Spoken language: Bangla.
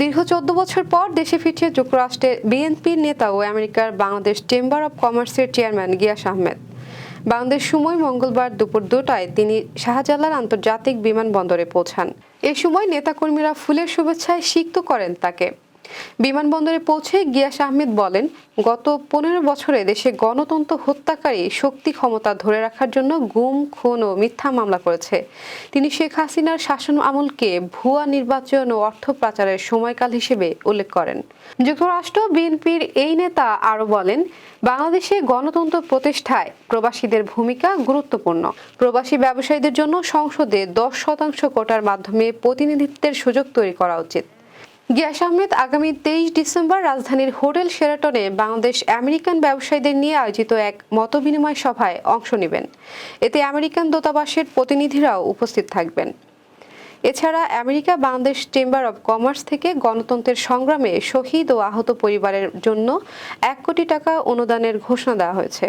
দীর্ঘ চোদ্দ বছর পর দেশে ফিরছে যুক্তরাষ্ট্রের বিএনপির নেতা ও আমেরিকার বাংলাদেশ চেম্বার অব কমার্সের চেয়ারম্যান গিয়াস আহমেদ। বাংলাদেশ সময় মঙ্গলবার দুপুর দুটায় তিনি শাহজালাল আন্তর্জাতিক বিমানবন্দরে পৌঁছান। এ সময় নেতাকর্মীরা ফুলের শুভেচ্ছায় সিক্ত করেন তাকে। বিমানবন্দরে পৌঁছে গিয়াস আহমেদ বলেন, গত পনেরো বছরে দেশে গণতন্ত্র হত্যাকারী শক্তি ক্ষমতা ধরে রাখার জন্য গুম, খুন ও মিথ্যা মামলা করেছে। তিনি শেখ হাসিনার শাসন আমলকে ভুয়া নির্বাচন ও অর্থ পাচারের সময়কাল হিসেবে উল্লেখ করেন। যুক্তরাষ্ট্র, বিএনপির এই নেতা আরও বলেন, বাংলাদেশে গণতন্ত্র প্রতিষ্ঠায় প্রবাসীদের ভূমিকা গুরুত্বপূর্ণ। প্রবাসী ব্যবসায়ীদের জন্য সংসদে দশ শতাংশ কোটার মাধ্যমে প্রতিনিধিত্বের সুযোগ তৈরি করা উচিত। গিয়াস আহমেদ আগামী তেইশ ডিসেম্বর রাজধানীর হোটেল শেরাটনে বাংলাদেশ আমেরিকান ব্যবসায়ীদের নিয়ে আয়োজিত এক মতবিনিময় সভায় অংশ নেবেন। এতে আমেরিকান দূতাবাসের প্রতিনিধিরাও উপস্থিত থাকবেন। এছাড়া America, Bangladesh chamber of commerce থেকে গণতন্ত্রের সংগ্রামে শহীদ ও আহত পরিবারের জন্য এক কোটি টাকা অনুদানের ঘোষণা দেওয়া হয়েছে।